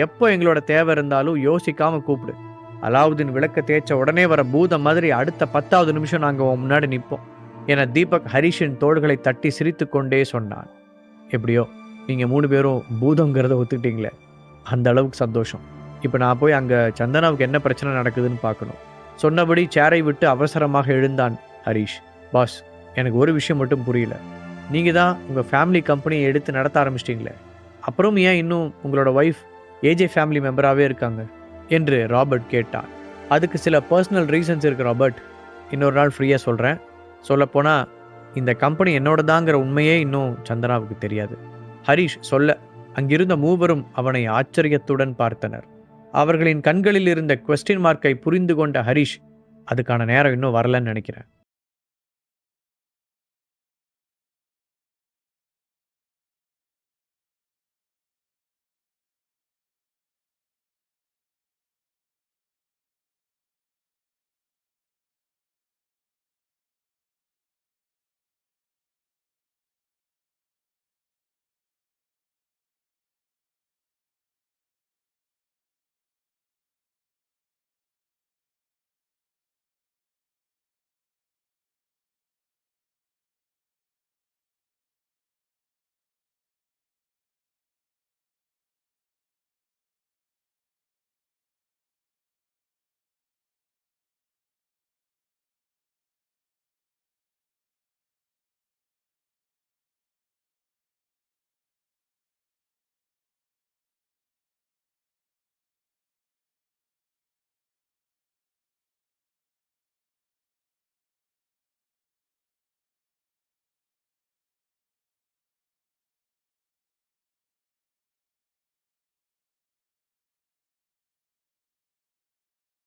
எப்போ எங்களோட தேவை இருந்தாலும் யோசிக்காம கூப்பிடு. அலாவுதீன் விளக்க தேய்ச்ச உடனே வர பூதம் மாதிரி அடுத்த பத்தாவது நிமிஷம் நாங்கள் உன் முன்னாடி நிற்போம். என தீபக் ஹரிஷின் தோள்களை தட்டி சிரித்து கொண்டே சொன்னான். எப்படியோ நீங்கள் மூணு பேரும் பூதங்கிறத ஒத்துக்கிட்டீங்களே. அந்த அளவுக்கு சந்தோஷம். இப்போ நான் போய் அங்கே சந்தனாவுக்கு என்ன பிரச்சனை நடக்குதுன்னு பார்க்கணும். சொன்னபடி சேரை விட்டு அவசரமாக எழுந்தான் ஹரிஷ். பாஸ் எனக்கு ஒரு விஷயம் மட்டும் புரியல. நீங்கள் தான் உங்கள் ஃபேமிலி கம்பெனியை எடுத்து நடத்த ஆரம்பிச்சிட்டிங்களே. அப்புறம் ஏன் இன்னும் உங்களோட ஒய்ஃப் ஏஜே ஃபேமிலி மெம்பராகவே இருக்காங்க என்று ராபர்ட் கேட்டான் அதுக்கு சில பர்சனல் ரீசன்ஸ் இருக்கு ராபர்ட் இன்னொரு நாள் ஃப்ரீயாக சொல்கிறேன் சொல்லப்போனால் இந்த கம்பெனி என்னோடதாங்கிற உண்மையே இன்னும் சந்தனாவுக்கு தெரியாது. ஹரிஷ் சொல்ல அங்கிருந்த மூவரும் அவனை ஆச்சரியத்துடன் பார்த்தனர். அவர்களின் கண்களில் இருந்த கொஸ்டின் மார்க்கை புரிந்து கொண்ட ஹரிஷ் அதுக்கான நேரம் இன்னும் வரலன்னு நினைக்கிறேன்.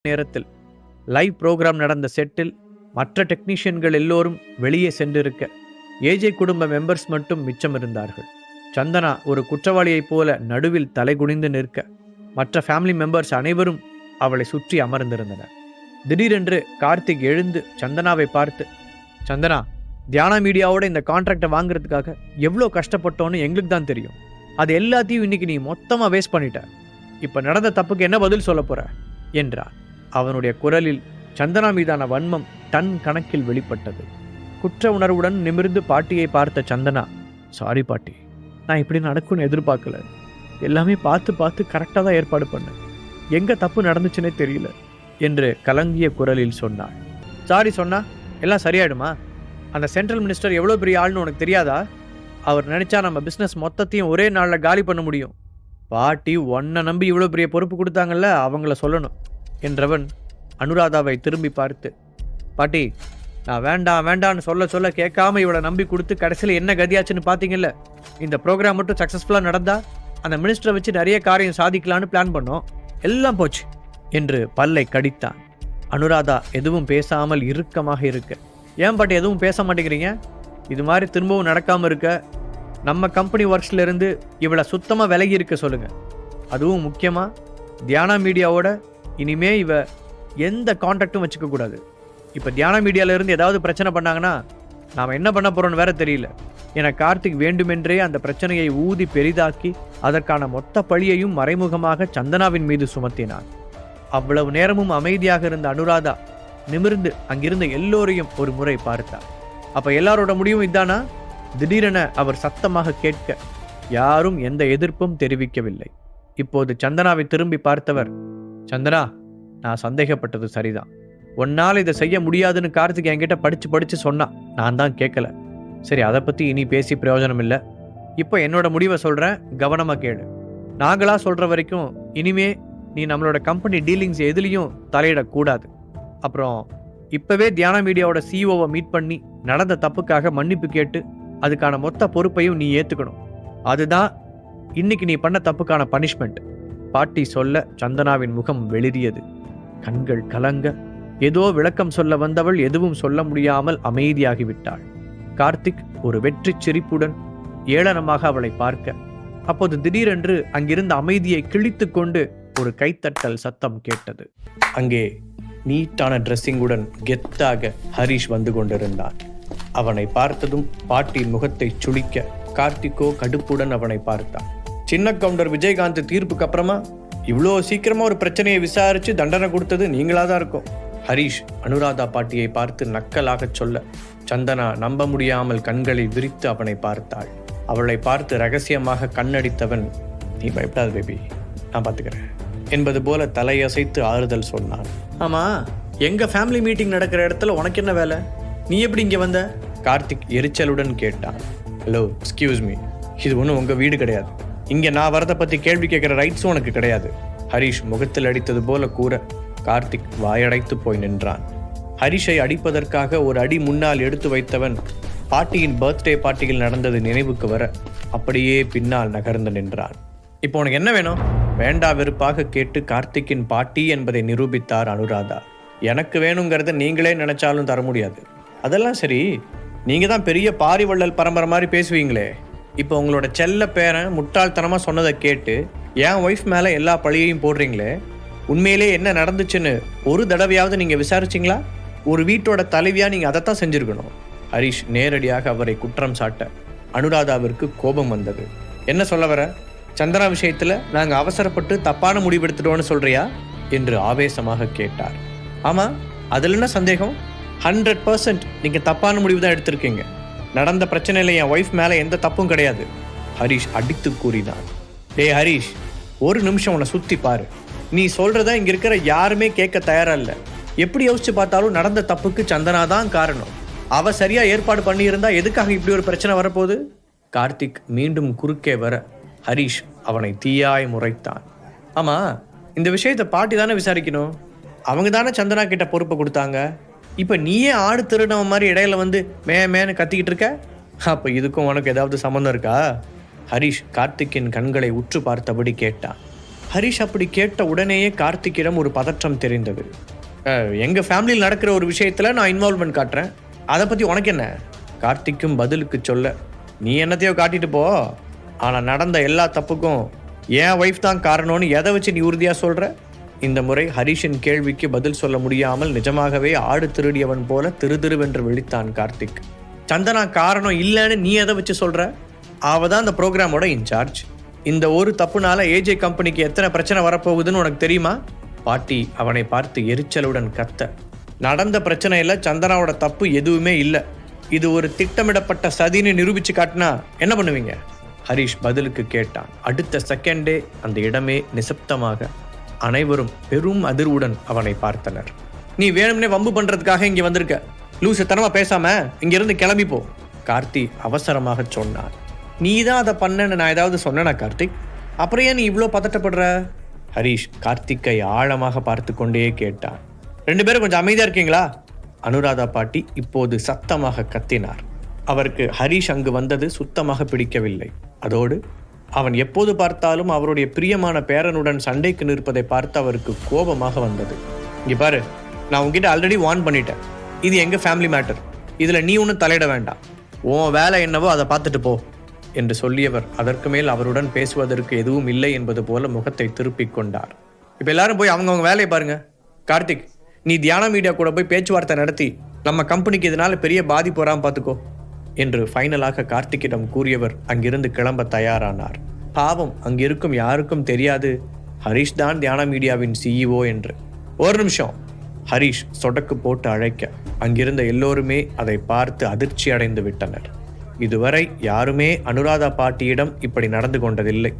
நேரத்தில் லைவ் ப்ரோக்ராம் நடந்த செட்டில் மற்ற டெக்னீஷியன்கள் எல்லோரும் வெளியே சென்றிருக்க ஏஜே குடும்ப மெம்பர்ஸ் மட்டும் மிச்சம் இருந்தார்கள். சந்தனா ஒரு குற்றவாளியைப் போல நடுவில் தலைகுனிந்து நிற்க மற்ற ஃபேமிலி மெம்பர்ஸ் அனைவரும் அவளை சுற்றி அமர்ந்திருந்தனர். திடீரென்று கார்த்திக் எழுந்து சந்தனாவை பார்த்து சந்தனா தியானா மீடியாவோட இந்த கான்ட்ராக்டை வாங்குறதுக்காக எவ்வளோ கஷ்டப்பட்டோன்னு எங்களுக்கு தான் தெரியும். அது எல்லாத்தையும் இன்னைக்கு நீ மொத்தமாக வேஸ்ட் பண்ணிட்ட. இப்போ நடந்த தப்புக்கு என்ன பதில் சொல்ல போகிற என்றார். அவனுடைய குரலில் சந்தனா மீதான வன்மம் டன் கணக்கில் வெளிப்பட்டது. குற்ற உணர்வுடன் நிமிர்ந்து பாட்டியை பார்த்த சந்தனா சாரி பாட்டி நான் இப்படி நடக்கும்னு எதிர்பார்க்கல. எல்லாமே பார்த்து பார்த்து கரெக்டாக தான் ஏற்பாடு பண்ணேன். எங்கே தப்பு நடந்துச்சுன்னே தெரியல என்று கலங்கிய குரலில் சொன்னாள். சாரி சொன்னா எல்லாம் சரியாயிடுமா? அந்த சென்ட்ரல் மினிஸ்டர் எவ்வளோ பெரிய ஆள்னு உனக்கு தெரியாதா? அவர் நினச்சா நம்ம பிஸ்னஸ் மொத்தத்தையும் ஒரே நாளில் காலி பண்ண முடியும். பாட்டி ஒன்றை நம்பி இவ்வளோ பெரிய பொறுப்பு கொடுத்தாங்கல்ல அவங்கள சொல்லணும். என்றவன் அனுராதாவை திரும்பி பார்த்து பாட்டி நான் வேண்டாம் வேண்டான்னு சொல்ல சொல்ல கேட்காம இவளை நம்பி கொடுத்து கடைசியில் என்ன கதியாச்சுன்னு பார்த்தீங்கல்ல இந்த ப்ரோக்ராம் மட்டும் சக்ஸஸ்ஃபுல்லாக நடந்தா அந்த மினிஸ்டரை வச்சு நிறைய காரியம் சாதிக்கலான்னு பிளான் பண்ணோம். எல்லாம் போச்சு என்று பல்லை கடித்தான். அனுராதா எதுவும் பேசாமல் இறுக்கமாக இருக்க ஏன் பாட்டி எதுவும் பேச மாட்டேங்கிறீங்க? இது மாதிரி திரும்பவும் நடக்காமல் இருக்க நம்ம கம்பெனி ஒர்க்ஸ்லேருந்து இவளை சுத்தமாக விலகி இருக்க சொல்லுங்கள் அதுவும் முக்கியமாக தியானா மீடியாவோட இனிமே இவ எந்த காண்டாக்டும் வச்சுக்கக்கூடாது இப்போ தியான மீடியாவிலேருந்து ஏதாவது பிரச்சனை பண்ணாங்கன்னா நாம் என்ன பண்ண போகிறோன்னு வேற தெரியல. என கார்த்திக் வேண்டுமென்றே அந்த பிரச்சனையை ஊதி பெரிதாக்கி அதற்கான மொத்த பழியையும் மறைமுகமாக சந்தனாவின் மீது சுமத்தினான். அவ்வளவு நேரமும் அமைதியாக இருந்த அனுராதா நிமிர்ந்து அங்கிருந்த எல்லோரையும் ஒரு முறை பார்த்தார். அப்ப எல்லாரோட முடிவும் இதானா? திடீரென அவர் சத்தமாக கேட்க யாரும் எந்த எதிர்ப்பும் தெரிவிக்கவில்லை. இப்போது சந்தனாவை திரும்பி பார்த்தவர் சந்தனா நான் சந்தேகப்பட்டது சரிதான். உன்னால் இதை செய்ய முடியாதுன்னு கார்த்திக் என்கிட்ட படிச்சு படிச்சு சொன்னான். நான் தான் கேட்கல. சரி அதை பத்தி இனி பேசி பிரயோஜனம் இல்லை இப்போ என்னோட முடிவை சொல்றேன் கவனமா கேளு. நாங்களா சொல்ற வரைக்கும் இனிமே நீ நம்மளோட கம்பெனி டீலிங்ஸ் எதுலேயும் தலையிடக்கூடாது அப்புறம் இப்போவே தியான மீடியாவோட சிஇஓவை மீட் பண்ணி நடந்த தப்புக்காக மன்னிப்பு கேட்டு அதுக்கான மொத்த பொறுப்பையும் நீ ஏற்றுக்கணும் அதுதான் இன்னைக்கு நீ பண்ண தப்புக்கான பனிஷ்மெண்ட் பாட்டி சொல்ல சந்தனாவின் முகம் வெளிரியது கண்கள் கலங்க. ஏதோ விளக்கம் சொல்ல வந்தவள் எதுவும் சொல்ல முடியாமல் அமைதியாகிவிட்டாள். கார்த்திக் ஒரு வெற்றிச் சிரிப்புடன் ஏளனமாக அவளை பார்க்க. அப்போது திடீரென்று அங்கிருந்த அமைதியை கிழித்துக் கொண்டு ஒரு கைத்தட்டல் சத்தம் கேட்டது. அங்கே நீட்டான ட்ரெஸ்ஸிங்குடன் கெத்தாக ஹரிஷ் வந்து கொண்டிருந்தான். அவனை பார்த்ததும் பாட்டி முகத்தை சுளிக்க கார்த்திக்கோ கடுப்புடன் அவனை பார்த்தான். சின்ன கவுண்டர் விஜயகாந்த் தீர்ப்புக்கு அப்புறமா இவ்வளோ சீக்கிரமா ஒரு பிரச்சனையை விசாரிச்சு தண்டனை கொடுத்தது நீங்களா தான் இருக்கும். ஹரீஷ் அனுராதா பாட்டியை பார்த்து நக்கலாகச் சொல்ல சந்தனா நம்ப முடியாமல் கண்களை விரித்து அவனை பார்த்தாள். அவளை பார்த்து ரகசியமாக கண்ணடித்தவன் நீ பயப்படாத பேபி நான் பார்த்துக்கிறேன் என்பது போல தலையசைத்து ஆறுதல் சொன்னான். ஆமா எங்க ஃபேமிலி மீட்டிங் நடக்கிற இடத்துல உனக்கு என்ன வேலை? நீ எப்படி இங்க வந்த? கார்த்திக் எரிச்சலுடன் கேட்டான். ஹலோ எக்ஸ்கியூஸ் மீ இது ஒன்றும் உங்க வீடு கிடையாது. இங்க நான் வரதை பத்தி கேள்வி கேட்கிற ரைட்ஸும் உனக்கு கிடையாது. ஹரிஷ் முகத்தில் அடித்தது போல கூற கார்த்திக் வாயடைத்து போய் நின்றான். ஹரிஷை அடிப்பதற்காக ஒரு அடி முன்னால் எடுத்து வைத்தவன் பாட்டியின் பர்த்டே பார்ட்டியில் நடந்தது நினைவுக்கு வர அப்படியே பின்னால் நகர்ந்து நின்றான். இப்போ உனக்கு என்ன வேணும்? வேண்டா வெறுப்பாக கேட்டு கார்த்திக்கின் பாட்டி என்பதை நிரூபித்தார் அனுராதா. எனக்கு வேணுங்கிறத நீங்களே நினைச்சாலும் தர முடியாது. அதெல்லாம் சரி. நீங்க தான் பெரிய பாரிவள்ளல் பரம்பரை மாதிரி பேசுவீங்களே. இப்போ உங்களோட செல்ல பேரன் முட்டாள்தனமாக சொன்னதை கேட்டு என் ஒய்ஃப் மேலே எல்லா பழியையும் போடுறீங்களே? உண்மையிலே என்ன நடந்துச்சுன்னு ஒரு தடவையாவது நீங்கள் விசாரிச்சிங்களா? ஒரு வீட்டோட தலைவியாக நீங்கள் அதைத்தான் செஞ்சுருக்கணும். ஹரிஷ் நேரடியாக அவரை குற்றம் சாட்ட அனுராதாவிற்கு கோபம் வந்தது. என்ன சொல்ல வர? சந்திரா விஷயத்தில் நாங்கள் அவசரப்பட்டு தப்பான முடிவெடுத்துட்டோன்னு சொல்கிறியா என்று ஆவேசமாக கேட்டார். ஆமாம் அதில் என்ன சந்தேகம்? ஹண்ட்ரட் பர்சன்ட் நீங்கள் தப்பான முடிவு தான் எடுத்திருக்கீங்க. நடந்த பிரச்சனையில் என் ஒய்ஃப் மேலே எந்த தப்பும் கிடையாது. ஹரிஷ் அடித்து கூறினான். டேய் ஹரிஷ் ஒரு நிமிஷம் உன்னை சுற்றி பாரு. நீ சொல்கிறத இங்கே இருக்கிற யாருமே கேட்க தயாராக இல்லை எப்படி யோசிச்சு பார்த்தாலும் நடந்த தப்புக்கு சந்தனா தான் காரணம். அவ சரியாக ஏற்பாடு பண்ணியிருந்தா எதுக்காக இப்படி ஒரு பிரச்சனை வரப்போகுது? கார்த்திக் மீண்டும் குறுக்கே வர ஹரிஷ் அவனை தீயாய் முறைத்தான். ஆமாம் இந்த விஷயத்தை பாட்டி தானே விசாரிக்கணும்? அவங்க தானே சந்தனா கிட்ட பொறுப்பை கொடுத்தாங்க? இப்போ நீயே ஆடு திருடவன் மாதிரி இடையில வந்து மே மேன்னு கத்திக்கிட்டு இருக்க? அப்போ இதுக்கும் உனக்கு ஏதாவது சம்மந்தம் இருக்கா? ஹரிஷ் கார்த்திக்கின் கண்களை உற்று பார்த்தபடி கேட்டான். ஹரிஷ் அப்படி கேட்ட உடனேயே கார்த்திக்கிடம் ஒரு பதற்றம் தெரிந்தது. எங்கள் ஃபேமிலியில் நடக்கிற ஒரு விஷயத்தில் நான் இன்வால்வ்மெண்ட் காட்டுறேன். அதை பற்றி உனக்கு என்ன? கார்த்திக்கும் பதிலுக்கு சொல்ல நீ என்னத்தையோ காட்டிட்டு போ. ஆனால் நடந்த எல்லா தப்புக்கும் என் ஒய்ஃப் தான் காரணம்னு எதை வச்சு நீ உறுதியாக சொல்கிற இந்த முறை ஹரிஷின் கேள்விக்கு பதில் சொல்ல முடியாமல் நிஜமாகவே ஆடு திருடியவன் போல திரு திருவென்று விழித்தான் கார்த்திக். சந்தனா காரணம் இல்லைன்னு நீ எதை வச்சு சொல்ற? அவ தான் அந்த ப்ரோக்ராமோட இன்சார்ஜ். இந்த ஒரு தப்புனால ஏஜே கம்பெனிக்கு எத்தனை பிரச்சனை வரப்போகுதுன்னு உனக்கு தெரியுமா? பாட்டி அவனை பார்த்து எரிச்சலுடன் கத்த. நடந்த பிரச்சனையில சந்தனாவோட தப்பு எதுவுமே இல்லை. இது ஒரு திட்டமிடப்பட்ட சதின்னு நிரூபிச்சு காட்டினா என்ன பண்ணுவீங்க? ஹரிஷ் பதிலுக்கு கேட்டான். அடுத்த செகண்டே அந்த இடமே நிசப்தமாக அனைவரும் பெரும் அதிர்வுடன் அவனை பார்த்தனர். நீ வேணும்னே வம்பு பண்றதுக்காக இங்க வந்திருக்க. லூசத்தனமா பேசாம இங்கிருந்து கிளம்பி போ. கார்த்தி அவசரமாக சொன்னான் நீ தான் அதை பண்ணன்னு நான் ஏதாவது சொன்னேனா கார்த்திக்? அப்புறம் ஏன் நீ இவ்வளோ பதட்டப்படுற? ஹரிஷ் கார்த்திக்கை ஆழமாக பார்த்து கொண்டே கேட்டான். ரெண்டு பேரும் கொஞ்சம் அமைதியா இருக்கீங்களா? அனுராதா பாட்டி இப்போது சத்தமாக கத்தினார். அவருக்கு ஹரிஷ் அங்கு வந்தது சுத்தமாக பிடிக்கவில்லை. அதோடு அவன் எப்போது பார்த்தாலும் அவருடைய பிரியமான பேரனுடன் சண்டைக்கு நிற்பதை பார்த்து அவருக்கு கோபமாக வந்தது. இங்கே பாரு நான் உன்கிட்ட ஆல்ரெடி வார்ன் பண்ணிட்டேன். இது எங்கள் ஃபேமிலி மேட்டர் இதில் நீ ஒன்றும் தலையிட வேண்டாம். உன் வேலை என்னவோ அதை பார்த்துட்டு போ என்று சொல்லியவர் அதற்கு மேல் அவருடன் பேசுவதற்கு எதுவும் இல்லை என்பது போல முகத்தை திருப்பிக் கொண்டார். இப்போ எல்லாரும் போய் அவங்கவுங்க வேலையை பாருங்க. கார்த்திக் நீ தியான மீடியா கூட போய் பேச்சுவார்த்தை நடத்தி நம்ம கம்பெனிக்கு இதனால பெரிய பாதிப்பு வராமல் பார்த்துக்கோ. என்று ஃபைனலாக கார்த்திக்கிடம் கூறியவர் அங்கிருந்து கிளம்ப தயாரானார். பாவம் அங்கிருக்கும் யாருக்கும் தெரியாது. ஹரிஷ் தான் தியான மீடியாவின் சிஇஓ என்று. ஒரு நிமிஷம். ஹரிஷ் சொடக்கு போட்டு அழைக்க. அங்கிருந்த எல்லோருமே அதை பார்த்து அதிர்ச்சி அடைந்து விட்டனர். இதுவரை யாருமே அனுராதா பாட்டியிடம் இப்படி நடந்து கொண்டதில்லை.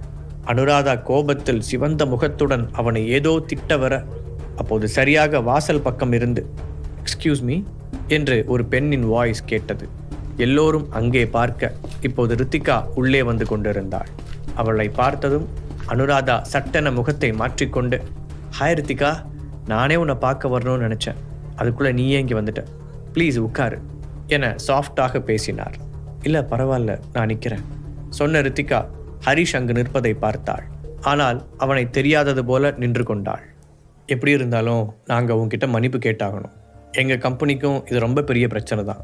அனுராதா கோபத்தில் சிவந்த முகத்துடன் அவனை ஏதோ திட்ட வர அப்போது சரியாக வாசல் பக்கம் இருந்து எக்ஸ்கியூஸ் மீ என்று ஒரு பெண்ணின் வாய்ஸ் கேட்டது. எல்லோரும் அங்கே பார்க்க இப்போது ரித்திகா உள்ளே வந்து கொண்டிருந்தாள். அவளை பார்த்ததும் அனுராதா சட்டென முகத்தை மாற்றிக்கொண்டு ஹாய் ரித்திகா நானே உன்னை பார்க்க வரணும்னு நினச்சேன். அதுக்குள்ளே நீயே இங்கே வந்துட்ட? ப்ளீஸ் உட்காரு என சாஃப்டாக பேசினார். இல்லை பரவாயில்ல நான் நிற்கிறேன் சொன்ன ரித்திகா ஹரிஷ் அங்கு நிற்பதை பார்த்தாள். ஆனால் அவனை தெரியாதது போல நின்று கொண்டாள். எப்படி இருந்தாலும் நாங்கள் உங்ககிட்ட மன்னிப்பு கேட்டாகணும். எங்கள் கம்பெனிக்கும் இது ரொம்ப பெரிய பிரச்சனை தான்.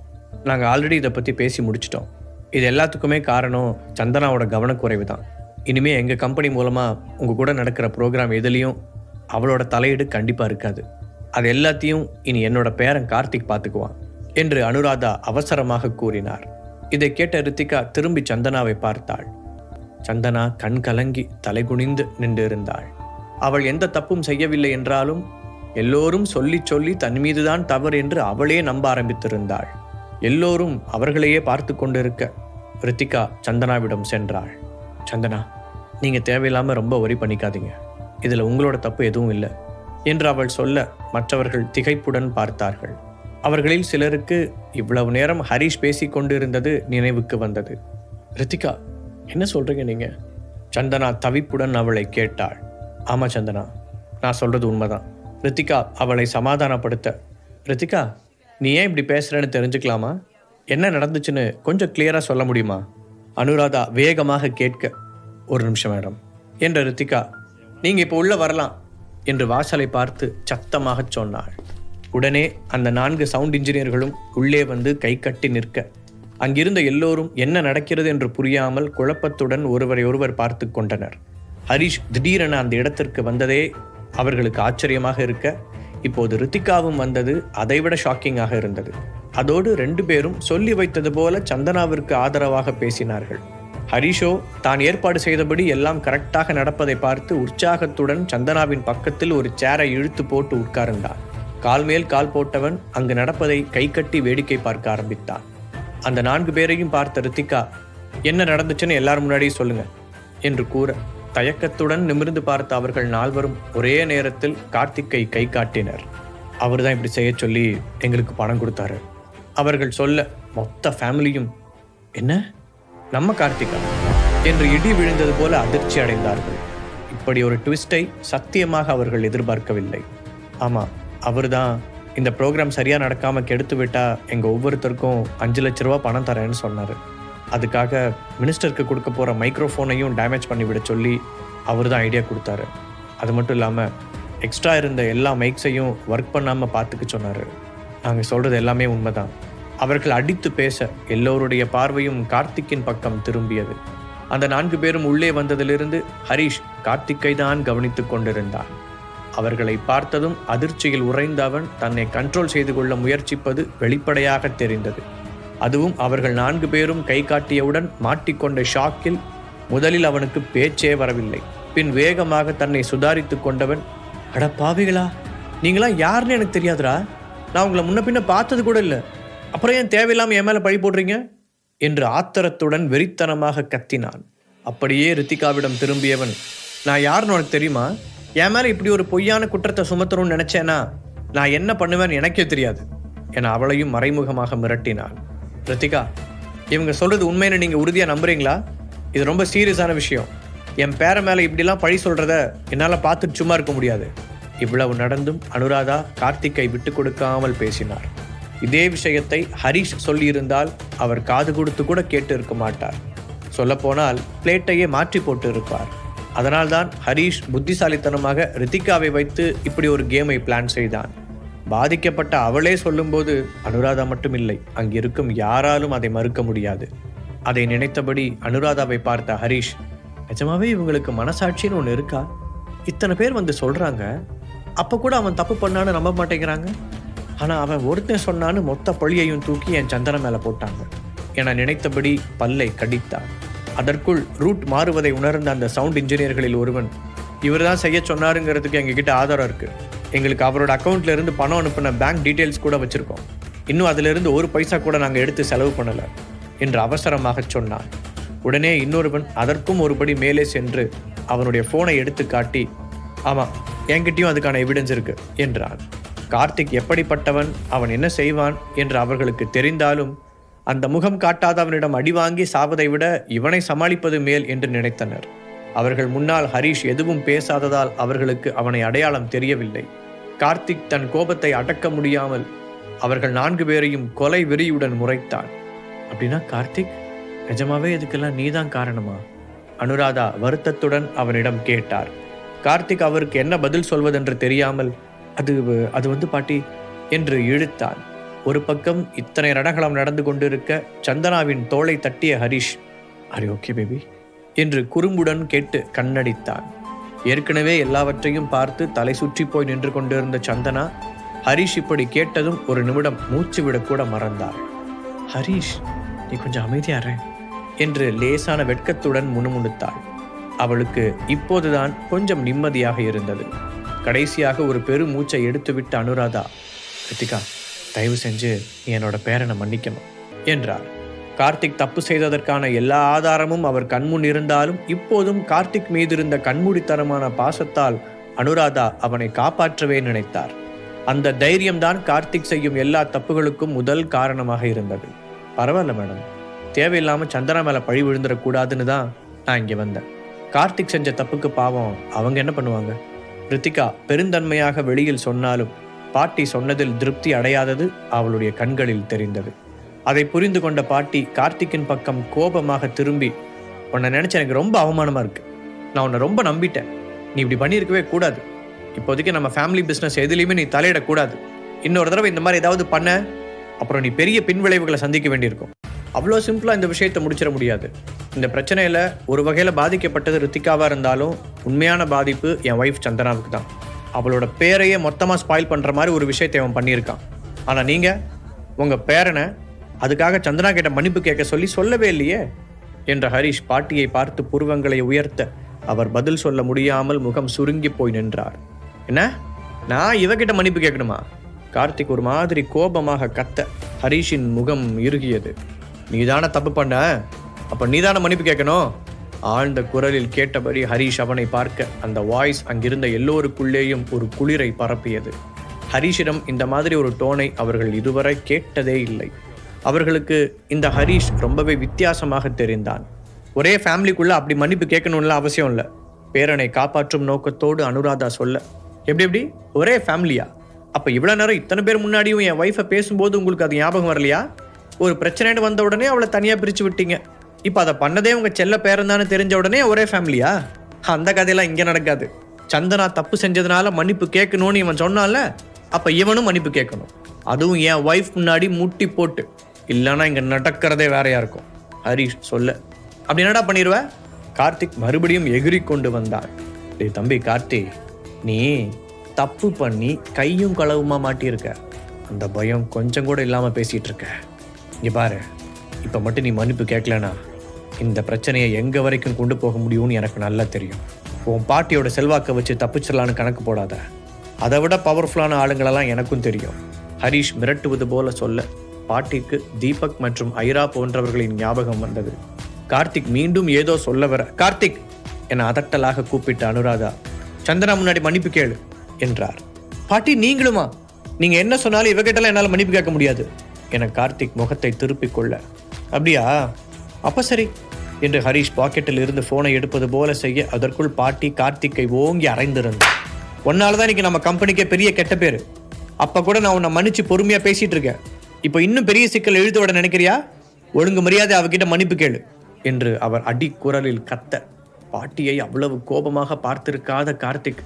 நாங்கள் ஆல்ரெடி இதை பற்றி பேசி முடிச்சிட்டோம். இது எல்லாத்துக்குமே காரணம் சந்தனாவோட கவனக்குறைவு தான். இனிமேல் எங்கள் கம்பெனி மூலமாக உங்கள் கூட நடக்கிற ப்ரோக்ராம் எதுலேயும் அவளோட தலையீடு கண்டிப்பாக இருக்காது. அது எல்லாத்தையும் இனி என்னோட பேரன் கார்த்திக் பார்த்துக்குவான் என்று அனுராதா அவசரமாக கூறினார். இதை கேட்ட ரித்திகா திரும்பி சந்தனாவை பார்த்தாள். சந்தனா கண் கலங்கி தலைகுனிந்து நின்றிருந்தாள். அவள் எந்த தப்பும் செய்யவில்லை என்றாலும் எல்லோரும் சொல்லி சொல்லி தன் மீதுதான் தவறு என்று அவளே நம்ப ஆரம்பித்திருந்தாள். எல்லோரும் அவர்களையே பார்த்து கொண்டிருக்க ரித்திகா சந்தனாவிடம் சென்றாள். சந்தனா நீங்கள் தேவையில்லாமல் ரொம்ப ஒரி பண்ணிக்காதீங்க. இதில் உங்களோட தப்பு எதுவும் இல்லை என்று அவள் சொல்ல மற்றவர்கள் திகைப்புடன் பார்த்தார்கள். அவர்களில் சிலருக்கு இவ்வளவு நேரம் ஹரிஷ் பேசி கொண்டிருந்தது நினைவுக்கு வந்தது. ரித்திகா என்ன சொல்றீங்க நீங்க? சந்தனா தவிப்புடன் அவளை கேட்டாள். ஆமா சந்தனா நான் சொல்றது உண்மைதான். ரித்திகா அவளை சமாதானப்படுத்த ரித்திகா நீ ஏன் இப்படி பேசுறேன்னு தெரிஞ்சுக்கலாமா? என்ன நடந்துச்சுன்னு கொஞ்சம் கிளியரா சொல்ல முடியுமா? அனுராதா வேகமாக கேட்க ஒரு நிமிஷம் மேடம். என்ற ரித்திகா நீங்க இப்போ உள்ள வரலாம். என்று வாசலை பார்த்து சத்தமாகச் சொன்னாள். உடனே அந்த நான்கு சவுண்ட் இன்ஜினியர்களும் உள்ளே வந்து கை கட்டி நிற்க அங்கிருந்த எல்லோரும் என்ன நடக்கிறது என்று புரியாமல் குழப்பத்துடன் ஒருவரை ஒருவர் பார்த்து கொண்டனர். ஹரிஷ் திடீரென அந்த இடத்திற்கு வந்ததே அவர்களுக்கு ஆச்சரியமாக இருக்க இப்போது ரித்திகாவும் வந்தது அதைவிட ஷாக்கிங்காக இருந்தது. அதோடு ரெண்டு பேரும் சொல்லி வைத்தது போல சந்தனாவிற்கு ஆதரவாக பேசினார்கள். ஹரிஷோ தான் ஏற்பாடு செய்தபடி எல்லாம் கரெக்டாக நடப்பதை பார்த்து உற்சாகத்துடன் சந்தனாவின் பக்கத்தில் ஒரு சேரை இழுத்து போட்டு உட்கார்ந்தான். கால் மேல் கால் போட்டவன் அங்கு நடப்பதை கை கட்டி வேடிக்கை பார்க்க ஆரம்பித்தான். அந்த நான்கு பேரையும் பார்த்த ரித்திகா என்ன நடந்துச்சுன்னு எல்லாரும் முன்னாடியும் சொல்லுங்க என்று கூற தயக்கத்துடன் நிமிர்ந்து பார்த்த அவர்கள் நால்வரும் ஒரே நேரத்தில் கார்த்திக்கை கை காட்டினர். அவர் தான் இப்படி செய்ய சொல்லி எங்களுக்கு பணம் கொடுத்தாரு. அவர்கள் சொல்ல மொத்த ஃபேமிலியும் என்ன? நம்ம கார்த்திகா? என்று இடி விழுந்தது போல அதிர்ச்சி அடைந்தார்கள். இப்படி ஒரு ட்விஸ்டை சத்தியமாக அவர்கள் எதிர்பார்க்கவில்லை. ஆமாம் அவர் தான் இந்த ப்ரோக்ராம் சரியாக நடக்காமல் கெடுத்து விட்டால் எங்கள் ஒவ்வொருத்தருக்கும் அஞ்சு லட்ச ரூபா பணம் தரேன்னு சொன்னார். அதுக்காக மினிஸ்டருக்கு கொடுக்க போகிற மைக்ரோஃபோனையும் டேமேஜ் பண்ணிவிட சொல்லி அவர் தான் ஐடியா கொடுத்தாரு. அது மட்டும் இல்லாமல் எக்ஸ்ட்ரா இருந்த எல்லா மைக்ஸையும் ஒர்க் பண்ணாமல் பார்த்துக்க சொன்னார். நாங்கள் சொல்கிறது எல்லாமே உண்மைதான். அவர்கள் அடித்து பேச எல்லோருடைய பார்வையும் கார்த்திக்கின் பக்கம் திரும்பியது. அந்த நான்கு பேரும் உள்ளே வந்ததிலிருந்து ஹரிஷ் கார்த்திக்கை தான் கவனித்து கொண்டிருந்தான். அவர்களை பார்த்ததும் அதிர்ச்சியில் உறைந்த அவன் தன்னை கண்ட்ரோல் செய்து கொள்ள முயற்சிப்பது வெளிப்படையாக தெரிந்தது. அதுவும் அவர்கள் நான்கு பேரும் கை காட்டியவுடன் மாட்டிக்கொண்ட ஷாக்கில் முதலில் அவனுக்கு பேச்சே வரவில்லை. பின் வேகமாக தன்னை சுதாரித்து கொண்டவன் அட பாவிகளா நீங்களாம் யாருன்னு எனக்கு தெரியாதுடா. நான் உங்களை முன்ன பின்ன பார்த்தது கூட இல்லை. அப்புறம் ஏன் தேவையில்லாமல் என் மேலே பழி போடுறீங்க? என்று ஆத்திரத்துடன் வெறித்தனமாக கத்தினான். அப்படியே ரித்திகாவிடம் திரும்பியவன் நான் யாருன்னு உனக்கு தெரியுமா? என் மேலே இப்படி ஒரு பொய்யான குற்றத்தை சுமத்தணும்னு நினச்சேன்னா நான் என்ன பண்ணுவேன்னு எனக்கே தெரியாது. என அவளையும் மறைமுகமாக மிரட்டினான். ரித்திகா இவங்க சொல்கிறது உண்மைன்னு நீங்கள் உறுதியாக நம்புறீங்களா? இது ரொம்ப சீரியஸான விஷயம். என் பேர மேலே இப்படிலாம் பழி சொல்கிறத என்னால் பார்த்துட்டு சும்மா இருக்க முடியாது. இவ்வளவு நடந்தும் அனுராதா கார்த்திக்கை விட்டு கொடுக்காமல் பேசினார். இதே விஷயத்தை ஹரிஷ் சொல்லியிருந்தால் அவர் காது கொடுத்து கூட கேட்டு இருக்க மாட்டார். சொல்லப்போனால் பிளேட்டையே மாற்றி போட்டு இருப்பார். அதனால்தான் ஹரிஷ் புத்திசாலித்தனமாக ரித்திகாவை வைத்து இப்படி ஒரு கேமை பிளான் செய்தான். பாதிக்கப்பட்ட அவளே சொல்லும்போது அனுராதா மட்டும் இல்லை அங்கிருக்கும் யாராலும் அதை மறுக்க முடியாது. அதை நினைத்தபடி அனுராதாவை பார்த்த ஹரிஷ் நிஜமாவே இவங்களுக்கு மனசாட்சின்னு ஒன்று இருக்கா? இத்தனை பேர் வந்து சொல்றாங்க அப்போ கூட அவன் தப்பு பண்ணான்னு நம்ப மாட்டேங்கிறாங்க? ஆனா அவன் ஒருத்தன் சொன்னான்னு மொத்த பழியையும் தூக்கி என் சந்தன மேல போட்டாங்க. என நினைத்தபடி பல்லை கடித்தான் அதற்குள் ரூட் மாறுவதை உணர்ந்த அந்த சவுண்ட் இன்ஜினியர்களில் ஒருவன் இவர் தான் செய்ய சொன்னாருங்கிறதுக்கு எங்ககிட்ட ஆதாரம் இருக்கு. எங்களுக்கு அவரோட அக்கௌண்ட்ல இருந்து பணம் அனுப்பின பேங்க் டீட்டெயில்ஸ் கூட வச்சிருக்கோம். இன்னும் அதிலிருந்து ஒரு பைசா கூட நாங்கள் எடுத்து செலவு பண்ணல என்று அவசரமாக சொன்னான். உடனே இன்னொருவன் அதற்கும் ஒருபடி மேலே சென்று அவனுடைய போனை எடுத்து காட்டி ஆமாம் என்கிட்டயும் அதுக்கான எவிடன்ஸ் இருக்கு என்றான். கார்த்திக் எப்படிப்பட்டவன் அவன் என்ன செய்வான் என்று அவர்களுக்கு தெரிந்தாலும் அந்த முகம் காட்டாதவனிடம் அடி வாங்கி சாவதை விட இவனை சமாளிப்பது மேல் என்று நினைத்தனர். அவர்கள் முன்னால் ஹரிஷ் எதுவும் பேசாததால் அவர்களுக்கு அவனை அடையாளம் தெரியவில்லை. கார்த்திக் தன் கோபத்தை அடக்க முடியாமல் அவர்கள் நான்கு பேரையும் கொலை வெறியுடன் முறைத்தான் அப்படின்னா கார்த்திக் நிஜமாவே இதுக்கெல்லாம் நீதான் காரணமா? அனுராதா வருத்தத்துடன் அவனிடம் கேட்டார். கார்த்திக் அவருக்கு என்ன பதில் சொல்வதென்று தெரியாமல் அது அது வந்து பாட்டி என்று இழுத்தான் ஒரு பக்கம் இத்தனை ரணகளம் நடந்து கொண்டிருக்க சந்தனாவின் தோலை தட்டிய ஹரிஷ் அரே ஓகே பேபி என்று குறும்புடன் கேட்டு கண்ணடித்தான். ஏற்கனவே எல்லாவற்றையும் பார்த்து தலை சுற்றி போய் நின்று கொண்டிருந்த சந்தனா ஹரிஷ் இப்படி கேட்டதும் ஒரு நிமிடம் மூச்சு விடக்கூட மறந்தார் ஹரிஷ் நீ கொஞ்சம் அமைதியாரு என்று லேசான வெட்கத்துடன் முணுமுணுத்தாள். அவளுக்கு இப்போதுதான் கொஞ்சம் நிம்மதியாக இருந்தது. கடைசியாக ஒரு பெருமூச்சை எடுத்துவிட்ட அனுராதா கிருத்திகா தயவு செஞ்சு என்னோட பேரனை மன்னிக்கணும் என்றார். கார்த்திக் தப்பு செய்ததற்கான எல்லா ஆதாரமும் அவர் கண்முன் இருந்தாலும் இப்போதும் கார்த்திக் மீது இருந்த கண்மூடித்தனமான பாசத்தால் அனுராதா அவனை காப்பாற்றவே நினைத்தார். அந்த தைரியம்தான் கார்த்திக் செய்யும் எல்லா தப்புகளுக்கும் முதல் காரணமாக இருந்தது. பரவாயில்ல மேடம். தேவையில்லாமல் சந்திரா மேல பழி விழுந்துடக்கூடாதுன்னு தான் நான் இங்கே வந்தேன். கார்த்திக் செஞ்ச தப்புக்கு பாவம். அவங்க என்ன பண்ணுவாங்க? ரித்திகா பெருந்தன்மையாக வெளியில் சொன்னாலும் பாட்டி சொன்னதில் திருப்தி அடையாதது அவளுடைய கண்களில் தெரிந்தது. அதை புரிந்து கொண்ட பாட்டி கார்த்திக்கின் பக்கம் கோபமாக திரும்பி உன்னை நினைச்சு எனக்கு ரொம்ப அவமானமா இருக்கு. நான் உன்னை ரொம்ப நம்பிட்டேன். நீ இப்படி பண்ணியிருக்கவே கூடாது. இப்போதைக்கு நம்ம ஃபேமிலி பிஸ்னஸ் எதுலையுமே நீ தலையிடக்கூடாது. இன்னொரு தடவை இந்த மாதிரி ஏதாவது பண்ண அப்புறம் நீ பெரிய பின்விளைவுகளை சந்திக்க வேண்டியிருக்கும். அவ்வளோ சிம்பிளாக இந்த விஷயத்தை முடிச்சிட முடியாது. இந்த பிரச்சனையில் ஒரு வகையில் பாதிக்கப்பட்டது ரித்திகாவாக இருந்தாலும் உண்மையான பாதிப்பு என் ஒய்ஃப் சந்தனாவுக்கு தான். அவளோட பேரையே மொத்தமாக ஸ்பாயில் பண்ணுற மாதிரி ஒரு விஷயத்தை அவன் பண்ணியிருக்கான். ஆனால் நீங்கள் உங்கள் பேரனை அதுக்காக சந்தனா கிட்ட மன்னிப்பு கேட்க சொல்லி சொல்லவே இல்லையே? என்ற ஹரிஷ் பாட்டியை பார்த்து புருவங்களை உயர்த்த அவர் பதில் சொல்ல முடியாமல் முகம் சுருங்கி போய் நின்றார். என்ன? நான் இவகிட்ட மன்னிப்பு கேட்கணுமா? கார்த்திக் ஒரு மாதிரி கோபமாக கத்த ஹரிஷின் முகம் இறுகியது. நீதான தப்பு பண்ண? அப்ப நீதானே மன்னிப்பு கேட்கணும்? ஆழ்ந்த குரலில் கேட்டபடி ஹரிஷ் அவனை பார்க்க அந்த வாய்ஸ் அங்கிருந்த எல்லோருக்குள்ளேயும் ஒரு குளிரை பரப்பியது. ஹரிஷிடம் இந்த மாதிரி ஒரு டோனை அவர்கள் இதுவரை கேட்டதே இல்லை. அவர்களுக்கு இந்த ஹரிஷ் ரொம்பவே வித்தியாசமாக தெரிந்தான். ஒரே ஃபேமிலிக்குள்ள அப்படி மன்னிப்பு கேட்கணும்ல அவசியம் இல்லை. பேரனை காப்பாற்றும் நோக்கத்தோடு அனுராதா சொல்ல எப்படி எப்படி? ஒரே ஃபேமிலியா? அப்போ இவ்வளோ நேரம் இத்தனை பேர் முன்னாடியும் என் ஒய்ஃபை பேசும்போது உங்களுக்கு அது ஞாபகம் வரலையா? ஒரு பிரச்சனைன்னு வந்த உடனே அவளை தனியாக பிரித்து விட்டீங்க. இப்போ அதை பண்ணதே உங்கள் செல்ல பேரன் தெரிஞ்ச உடனே ஒரே ஃபேமிலியா? அந்த கதையெல்லாம் இங்கே நடக்காது. சந்தனா தப்பு செஞ்சதுனால மன்னிப்பு கேட்கணும்னு இவன் சொன்னால அப்போ இவனும் மன்னிப்பு கேட்கணும். அதுவும் என் ஒய்ஃப் முன்னாடி முட்டி போட்டு இல்லைன்னா இங்கே நடக்கிறதே வேறையா இருக்கும்? ஹரிஷ் சொல்ல. அப்படி என்னடா பண்ணிடுவ கார்த்திக் மறுபடியும் எகிரி கொண்டு வந்தார். டே தம்பி கார்த்தி நீ தப்பு பண்ணி கையும் களவுமா மாட்டியிருக்க. அந்த பயம் கொஞ்சம் கூட இல்லாமல் பேசிகிட்டு இருக்க இங்கே பாரு இப்போ மட்டும் நீ மன்னிப்பு கேட்கலனா இந்த பிரச்சனையை எங்கே வரைக்கும் கொண்டு போக முடியும்னு எனக்கு நல்லா தெரியும். உன் பாட்டியோட செல்வாக்கை வச்சு தப்பிச்சிடலான்னு கணக்கு போடாத. அதை விட பவர்ஃபுல்லான ஆளுங்களெல்லாம் எனக்கும் தெரியும். ஹரிஷ் மிரட்டுவது போல சொல்ல. பாட்டிக்கு தீபக் மற்றும் ஐரா போன்றவர்களின் ஞாபகம் வந்தது. கார்த்திக் மீண்டும் ஏதோ சொல்ல வர கார்த்திக்! என அதட்டலாக கூப்பிட்ட அனுராதா. சந்தனா முன்னாடி மன்னிப்பு கேளு என்றார். பாட்டி நீங்களுமா? நீங்க என்ன சொன்னாலும் இவகிட்டலாம் என்னால மன்னிப்பு கேட்க முடியாது என கார்த்திக் முகத்தை திருப்பிக் கொள்ள. அப்படியா? அப்ப சரி என்று ஹரிஷ் பாக்கெட்டில் இருந்து போனை எடுப்பது போல செய்ய அதற்குள் பாட்டி கார்த்திக்கை ஓங்கி அரைந்திருந்தார் ஒன்னால தான் இன்னைக்கு நம்ம கம்பெனிக்கே பெரிய கெட்ட பேரு. அப்ப கூட நான் உன்னை மன்னிச்சு பொறுமையா பேசிட்டு இருக்கேன். இப்போ இன்னும் பெரிய சிக்கல் எழுத விட நினைக்கிறியா? ஒழுங்கு மரியாதை அவகிட்ட மன்னிப்பு கேளு என்று அவர் அடி குரலில் கத்த. பாட்டியை அவ்வளவு கோபமாக பார்த்திருக்காத கார்த்திக்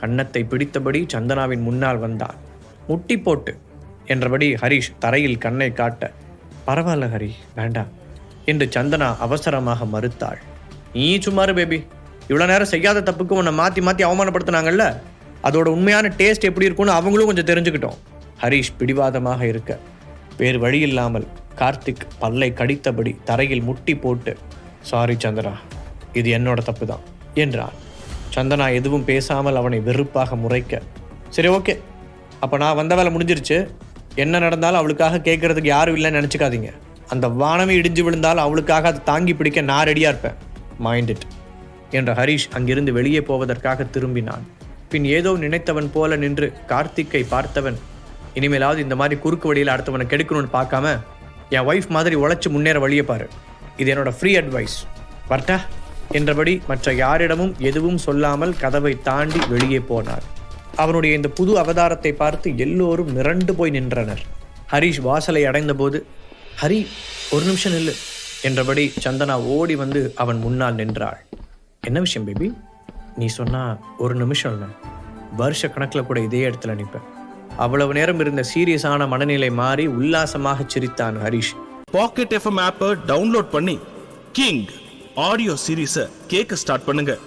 கன்னத்தை பிடித்தபடி சந்தனாவின் முன்னால் வந்தார். முட்டி போட்டு என்றபடி ஹரிஷ் தரையில் கண்ணை காட்ட பரவாயில்ல ஹரி வேண்டாம் என்று சந்தனா அவசரமாக மறுத்தாள். நீ சும்மாரு பேபி இவ்வளோ நேரம் செய்யாத தப்புக்கு உன்னை மாற்றி மாற்றி அவமானப்படுத்தினாங்கல்ல? அதோட உண்மையான டேஸ்ட் எப்படி இருக்கும்னு அவங்களும் கொஞ்சம் தெரிஞ்சுக்கிட்டோம். ஹரிஷ் பிடிவாதமாக இருக்க வேறு வழியில்லாமல் கார்த்திக் பல்லை கடித்தபடி தரையில் முட்டி போட்டு சாரி சந்திரா இது என்னோட தப்பு தான் என்றான். சந்தனா எதுவும் பேசாமல் அவனை வெறுப்பாக முறைக்க சரி ஓகே அப்போ நான் வந்த வேலை முடிஞ்சிருச்சு. என்ன நடந்தாலும் அவளுக்காக கேட்கறதுக்கு யாரும் இல்லைன்னு நினச்சிக்காதீங்க. அந்த வானமே இடிஞ்சு விழுந்தாலும் அவளுக்காக அதை தாங்கி பிடிக்க நான் ரெடியாக இருப்பேன். மைண்ட் இட் என்ற ஹரிஷ் அங்கிருந்து வெளியே போவதற்காக திரும்பினான். பின் ஏதோ நினைத்தவன் போல நின்று கார்த்திக்கை பார்த்தவன் இனிமேலாவது இந்த மாதிரி குறுக்கு வழியில் அடுத்தவனை கெடுக்கணும்னு பார்க்காம என் ஒய்ஃப் மாதிரி உழைச்சி முன்னேற வழியை பாரு. இது என்னோட ஃப்ரீ அட்வைஸ் வரட்டா? என்றபடி மற்ற யாரிடமும் எதுவும் சொல்லாமல் கதவை தாண்டி வெளியே போனார். அவனுடைய இந்த புது அவதாரத்தை பார்த்து எல்லோரும் மிரண்டு போய் நின்றனர். ஹரிஷ் வாசலை அடைந்தபோது ஹரி ஒரு நிமிஷம் நில்லு என்றபடி சந்தனா ஓடி வந்து அவன் முன்னால் நின்றாள். என்ன விஷயம் பேபி நீ சொன்னா ஒரு நிமிஷம் இல்லை. வருஷ கணக்கில் கூட இதே இடத்துல நிற்பேன் அவ்வளவு நேரம் இருந்த சீரியஸான மனநிலை மாறி உல்லாசமாக சிரித்தான் ஹரிஷ். பாக்கெட் எஃப்எம் ஆப்பை டவுன்லோட் பண்ணி கிங் ஆடியோ சீரீஸை கேட்க ஸ்டார்ட் பண்ணுங்க.